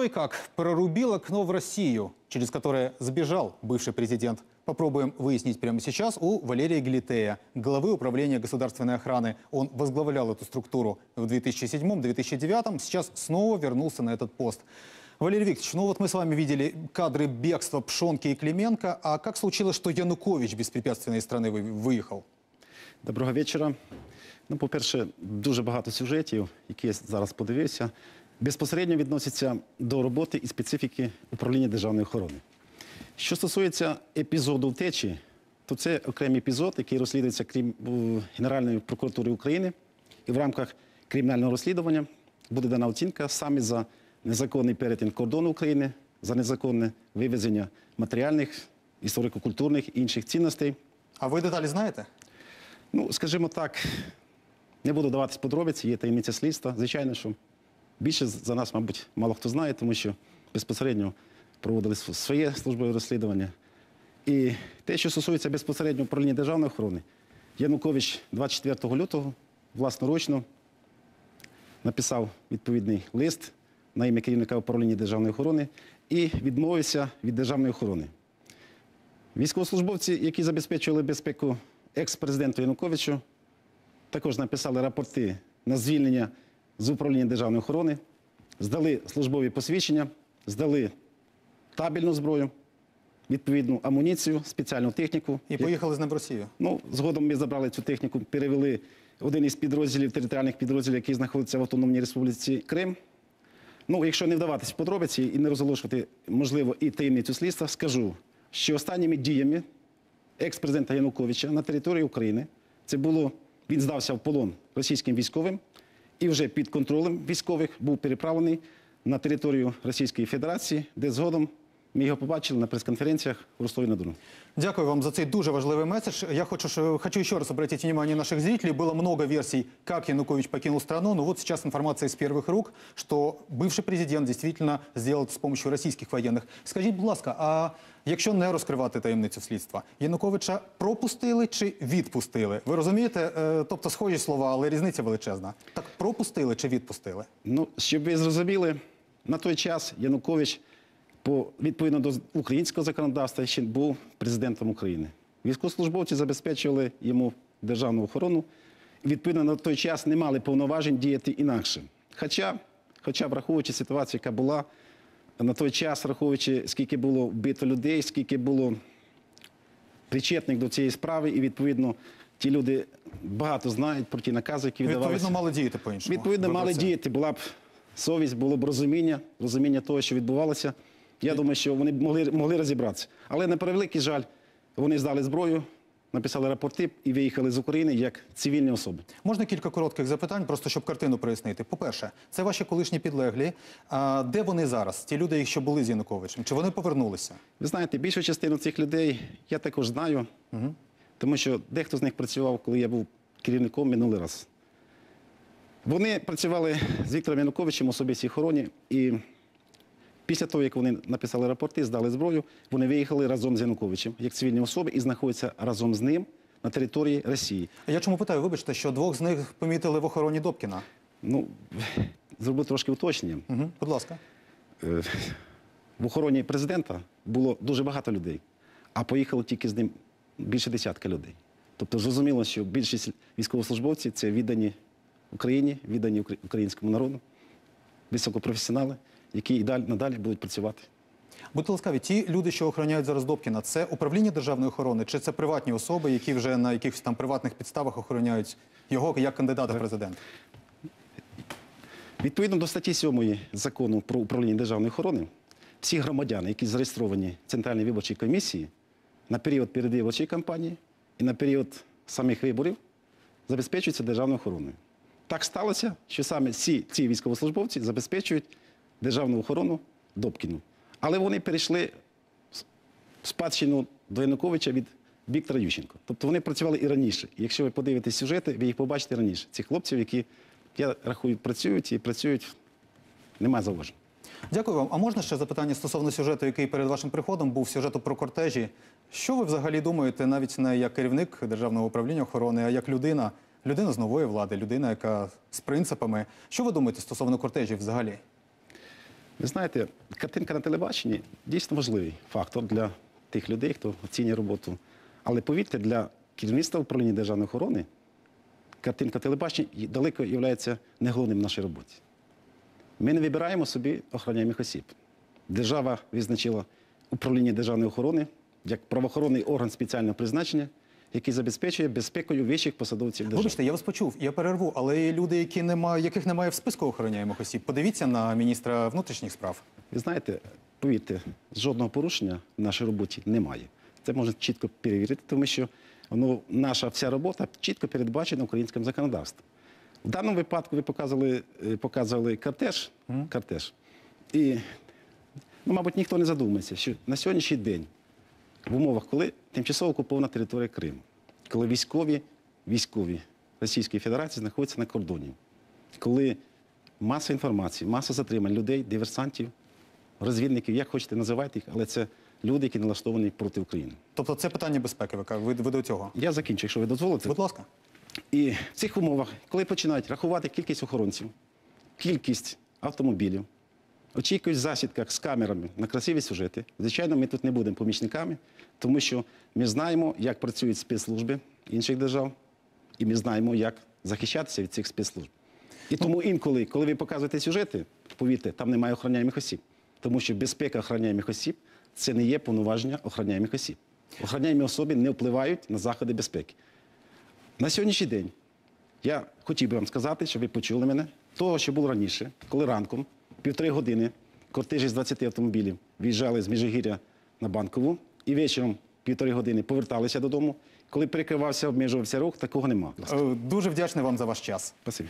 Что и как прорубил окно в Россию, через которое сбежал бывший президент. Попробуем выяснить прямо сейчас у Валерия Гелитея, главы управления государственной охраны. Он возглавлял эту структуру в 2007-2009, сейчас снова вернулся на этот пост. Валерий Викторович, ну вот мы с вами видели кадры бегства Пшонки и Клименко. А как случилось, что Янукович беспрепятственно из страны вы- выехал? Доброго вечора. Ну, по-перше, дуже багато сюжетів, які я зараз подивився, безпосередньо відносяться до роботи і специфіки управління державної охорони. Що стосується епізоду втечі, то це окремий епізод, який розслідується крім Генеральної прокуратури України, і в рамках кримінального розслідування буде дана оцінка саме за незаконний перетин кордону України, за незаконне вивезення матеріальних, історико-культурних і інших цінностей. А ви деталі знаєте? Ну, скажімо так, не буду даватись подробиці, є таємниця слідства. Звичайно, що більше за нас, мабуть, мало хто знає, тому що безпосередньо проводили своє службове розслідування. І те, що стосується безпосередньо управління державної охорони, Янукович 24 лютого власноручно написав відповідний лист на ім'я керівника управління державної охорони і відмовився від державної охорони. Військовослужбовці, які забезпечували безпеку екс-президенту Януковичу, також написали рапорти на звільнення з управління державної охорони, здали службові посвідчення, здали табельну зброю, відповідну амуніцію, спеціальну техніку. І поїхали з ним в Росію. Ну, згодом ми забрали цю техніку, перевели один із підрозділів, територіальних підрозділів, який знаходиться в Автономній Республіці Крим. Ну, якщо не вдаватись в подробиці і не розголошувати, можливо, і таємницю слідства, скажу, що останніми діями екс-президента Януковича на території України це було, він здався в полон російським військовим і вже під контролем військових був переправлений на територію Російської Федерації, де згодом ми його побачили на прес-конференціях в Ростові-на-Дону. Дякую вам за цей дуже важливый месседж. Я хочу, ш- хочу еще раз обратить внимание наших зрителей. Было много версий, как Янукович покинул страну. Но вот сейчас информация из первых рук, что бывший президент действительно сделал это с помощью российских военных. Скажіть, будь ласка, а якщо не розкривати таємницю слідства, Януковича пропустили чи відпустили? Ви розумієте? Е, Тобто схожі слова, але різниця величезна. Так пропустили чи відпустили? Ну, щоб ви зрозуміли, на той час Янукович, по, відповідно до українського законодавства, ще був президентом України. Військовослужбовці забезпечували йому державну охорону відповідно, на той час не мали повноважень діяти інакше. Хоча, хоча враховуючи ситуацію, яка була на той час, враховуючи, скільки було вбито людей, скільки було причетних до цієї справи, і відповідно ті люди багато знають про ті накази, які віддавалися. Відповідно, мали діяти по-іншому. Відповідно, мали діяти, була б совість, було б розуміння, розуміння того, що відбувалося. Я думаю, що вони могли, могли розібратися. Але на превеликий жаль, вони здали зброю, написали рапорти і виїхали з України як цивільні особи. Можна кілька коротких запитань, просто щоб картину прояснити. По-перше, це ваші колишні підлеглі. А де вони зараз? Ті люди, що були з Януковичем? Чи вони повернулися? Ви знаєте, більшу частину цих людей я також знаю, тому що дехто з них працював, коли я був керівником минулий раз. Вони працювали з Віктором Януковичем в особистій охороні, і після того, як вони написали рапорти, здали зброю, вони виїхали разом з Януковичем як цивільні особи і знаходяться разом з ним на території Росії. Я чому питаю? Вибачте, що двох з них помітили в охороні Добкіна. Ну, зроблю трошки уточнення. Угу. Будь ласка. Е, в охороні президента було дуже багато людей, а поїхало тільки з ним більше десятка людей. Тобто зрозуміло, що більшість військовослужбовців це віддані Україні, віддані українському народу, високопрофесіонали, які і далі надалі будуть працювати. Будьте ласкаві, ті люди, що охороняють зараз Добкіна, це управління державної охорони, чи це приватні особи, які вже на якихось там приватних підставах охороняють його як кандидата в президент? Відповідно до статті 7 закону про управління державної охорони, всі громадяни, які зареєстровані в Центральній виборчій комісії на період передвиборчої кампанії і на період самих виборів забезпечуються державною охороною. Так сталося, що саме всі ці військовослужбовці забезпечують державну охорону Добкіну. Але вони перейшли спадщину до Януковича від Віктора Ющенко. Тобто вони працювали і раніше. Якщо ви подивитесь сюжети, ви їх побачите раніше. Цих хлопців, які, я рахую, працюють і працюють, немає зауважень. Дякую вам. А можна ще запитання стосовно сюжету, який перед вашим приходом був сюжету про кортежі? Що ви взагалі думаєте, навіть не як керівник державного управління охорони, а як людина, людина з нової влади, людина, яка з принципами. Що ви думаєте стосовно кортежів взагалі? Ви знаєте, картинка на телебаченні дійсно важливий фактор для тих людей, хто оцінює роботу. Але повірте, для керівництва управління державної охорони картинка телебачення далеко є не головним в нашій роботі. Ми не вибираємо собі охороняємих осіб. Держава визначила управління державної охорони як правоохоронний орган спеціального призначення, який забезпечує безпекою вищих посадовців держави. Вибачте, я вас почув, я перерву, але є люди, які немає, яких немає в списку охороняємих осіб. Подивіться на міністра внутрішніх справ. Ви знаєте, повірте, жодного порушення в нашій роботі немає. Це можна чітко перевірити, тому що ну, наша вся робота чітко передбачена українським законодавством. В даному випадку ви показували, е, показували кортеж, кортеж. І, ну, мабуть, ніхто не задумається, що на сьогоднішній день, в умовах, коли тимчасово окупована територія Криму, коли військові, військові Російської Федерації знаходяться на кордоні, коли маса інформації, маса затримань людей, диверсантів, розвідників, як хочете називайте їх, але це люди, які налаштовані проти України. Тобто це питання безпеки, ви, ви до цього. Я закінчу, якщо ви дозволите. Будь ласка. І в цих умовах, коли починають рахувати кількість охоронців, кількість автомобілів, очікують в засідках з камерами на красиві сюжети. Звичайно, ми тут не будемо помічниками, тому що ми знаємо, як працюють спецслужби інших держав, і ми знаємо, як захищатися від цих спецслужб. І тому інколи, коли ви показуєте сюжети, повірте, там немає охороняємих осіб. Тому що безпека охороняємих осіб це не є повноваження охороняємих осіб. Охороняємі особи не впливають на заходи безпеки. На сьогоднішній день я хотів би вам сказати, щоб ви почули мене, того, що було раніше, коли ранком, півтори години, кортежі з 20 автомобілів виїжджали з Міжигір'я на Банкову і вечором півтори години поверталися додому. Коли перекривався, обмежувався рух, такого нема. Е, Дуже вдячний вам за ваш час. Спасибі.